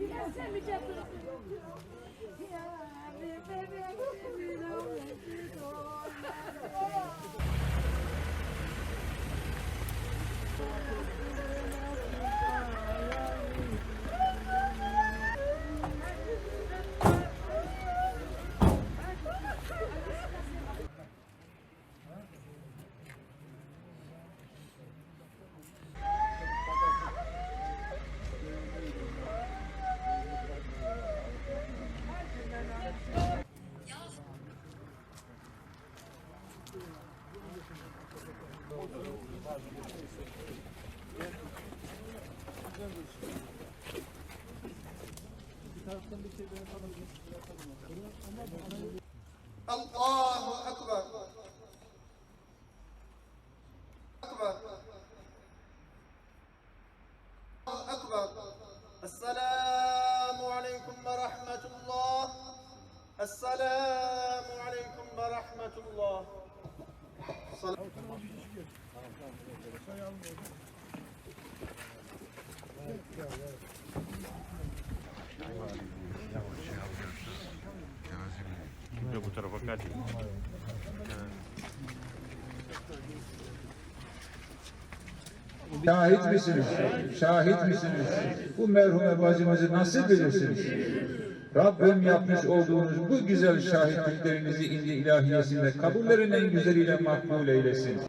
Biraz sen mi الله أكبر أكبر الله أكبر السلام عليكم ورحمة الله السلام عليكم ورحمة الله rahmetullah. Yok bu tarafa kaç. Şahit misiniz? Şahit misiniz? Bu merhume bacımızı nasıl bilirsiniz? Rabbim yapmış olduğunuz bu güzel şahitliklerinizi indi ilahiyesinde kabullerin en güzeliyle makbul eylesin.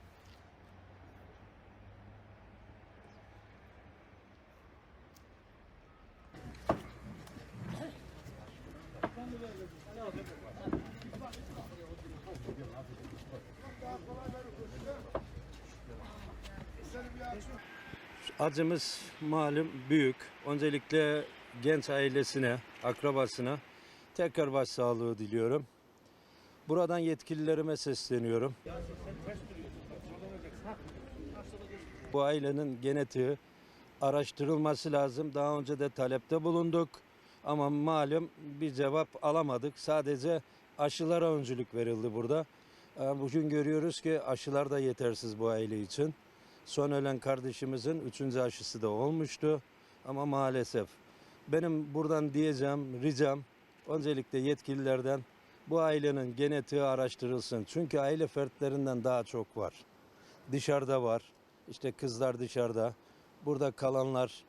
Acımız malum büyük. Öncelikle genç ailesine, akrabasına tekrar başsağlığı diliyorum. Buradan yetkililerime sesleniyorum. Bu ailenin genetiği araştırılması lazım. Daha önce de talepte bulunduk ama malum bir cevap alamadık. Sadece aşılara öncülük verildi burada. Ee, Bugün görüyoruz ki aşılar da yetersiz bu aile için. Son ölen kardeşimizin üçüncü aşısı da olmuştu. Ama maalesef benim buradan diyeceğim, ricam öncelikle yetkililerden bu ailenin genetiği araştırılsın. Çünkü aile fertlerinden daha çok var. Dışarıda var. İşte kızlar dışarıda. Burada kalanlar